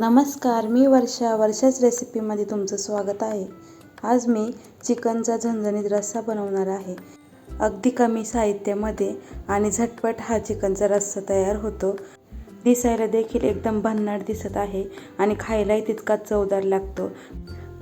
नमस्कार मी वर्षा. वर्षाच रेसिपीमध्ये तुमचं स्वागत आहे. आज मी चिकनचा झणझणीत रस्सा बनवणार आहे. अगदी कमी साहित्यामध्ये आणि झटपट हा चिकनचा रस्सा तयार होतो. दिसायला देखील एकदम भन्नाट दिसत आहे आणि खायलाही तितकाच चवदार लागतो.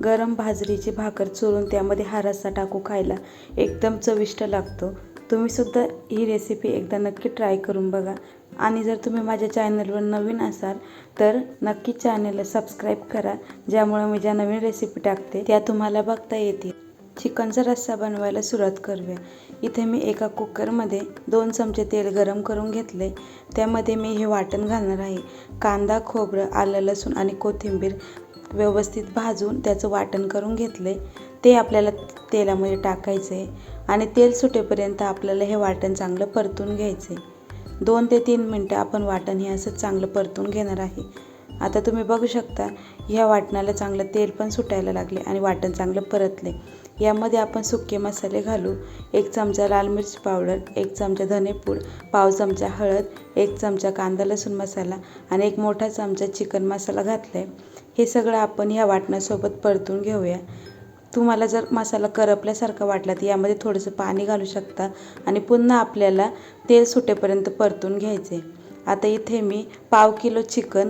गरम बाजरीची भाकर चुरून त्यामध्ये हा रस्सा टाकू खायला एकदम चविष्ट लागतो. तुम्हीसुद्धा ही रेसिपी एकदा नक्की ट्राय करून बघा. आणि जर तुम्ही माझ्या चॅनलवर नवीन असाल तर नक्की चॅनलला सबस्क्राईब करा. ज्यामुळे मी ज्या नवीन रेसिपी टाकते त्या तुम्हाला बघता येतील. चिकनचा रस्सा बनवायला सुरुवात करूया. इथे मी एका कुकरमध्ये दोन चमचे तेल गरम करून घेतले. त्यामध्ये मी हे वाटण घालणार आहे. कांदा खोबरं आलं लसूण आणि कोथिंबीर व्यवस्थित भाजून त्याचं वाटण करून घेतलं आहे ते आपल्याला तेलामध्ये टाकायचं आहे आणि तेल सुटेपर्यंत आपल्याला हे वाटण चांगलं परतून घ्यायचं आहे दोन ते तीन मिनटं आपण वाटण हे असं चांगलं परतून घेणार आहे. आता तुम्ही बघू शकता ह्या वाटणाला चांगलं तेल पण सुटायला लागले आणि वाटण चांगलं परतले. यामध्ये आपण सुके मसाले घालू एक चमचा लाल मिरची पावडर एक चमचा धनेपूड पाव चमचा हळद एक चमचा कांदा लसूण मसाला आणि एक मोठा चमचा चिकन मसाला घातला आहे हे सगळं आपण ह्या वाटणासोबत परतून घेऊया. तुम्हाला जर मसाला करपल्यासारखा वाटला तर यामध्ये थोडंसं पाणी घालू शकता आणि पुन्हा आपल्याला तेल सुटेपर्यंत परतून घ्यायचे आता इथे मी पाव किलो चिकन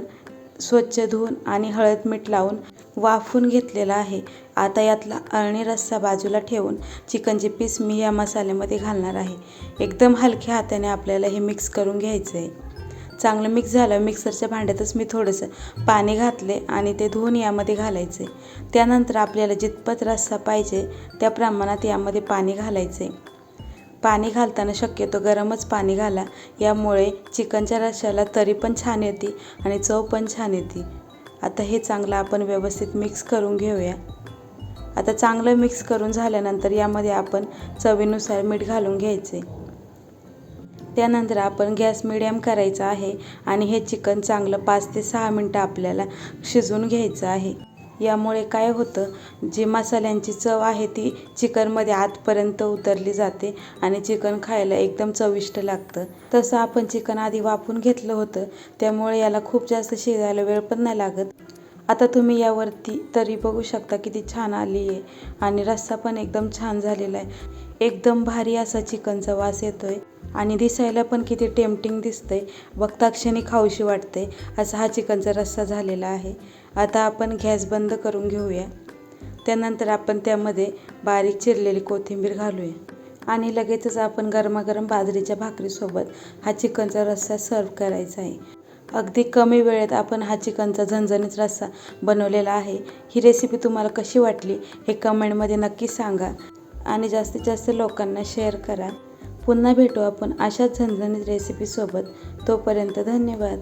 स्वच्छ धुवून आणि हळद मीठ लावून वाफून घेतलेला आहे. आता यातला अळणी रस्सा बाजूला ठेवून चिकनचे पीस मी या मसाल्यामध्ये घालणार आहे. एकदम हलक्या हाताने आपल्याला हे मिक्स करून घ्यायचं आहे चांगलं मिक्स झालं मिक्सरच्या भांड्यातच मी थोडंसं पाणी घातले आणि ते धुवून यामध्ये घालायचे त्यानंतर आपल्याला जितपत रस्सा पाहिजे त्या प्रमाणात यामध्ये पाणी घालायचे पाणी घालताना शक्यतो गरमच पाणी घाला. यामुळे चिकनच्या रश्श्याला तरी पण छान येते आणि चव पण छान येते. आता हे चांगलं आपण व्यवस्थित मिक्स करून घेऊया. आता चांगलं मिक्स करून झाल्यानंतर यामध्ये आपण चवीनुसार मीठ घालून घ्यायचे. त्यानंतर आपण गॅस मिडियम करायचा आहे आणि हे चिकन चांगलं पाच ते सहा मिनटं आपल्याला शिजवून घ्यायचं आहे. यामुळे काय होतं जी मसाल्यांची चव आहे ती चिकनमध्ये आतपर्यंत उतरली जाते आणि चिकन खायला एकदम चविष्ट लागतं. तसं आपण चिकन आधी वाफून घेतलं होतं त्यामुळे याला खूप जास्त शिजायला वेळ पण नाही लागत. आता तुम्ही यावरती तरी बघू शकता किती छान आली आहे आणि रस्सा पण एकदम छान झालेला आहे. एकदम भारी असा चिकनचा वास येतो आहे आणि दिसायला पण किती टेम्पटिंग दिसतंय बघता क्षणी खाऊशी वाटते असा हा चिकनचा रस्सा झालेला आहे. आता आपण गॅस बंद करून घेऊया. त्यानंतर आपण त्यामध्ये बारीक चिरलेली कोथिंबीर घालूया. आणि लगेचच आपण गरमागरम बाजरीच्या भाकरीसोबत हा चिकनचा रस्सा सर्व करायचा आहे. अगदी कमी वेळेत आपण हा चिकनचा झणझणीत रस्सा बनवलेला आहे. ही रेसिपी तुम्हाला कशी वाटली हे कमेंटमध्ये नक्की सांगा. आणि जास्तीत जास्त लोकांना शेअर करा. पुन्हा भेटू आपण अशाच झणझणीत रेसिपीसोबत तोपर्यंत धन्यवाद.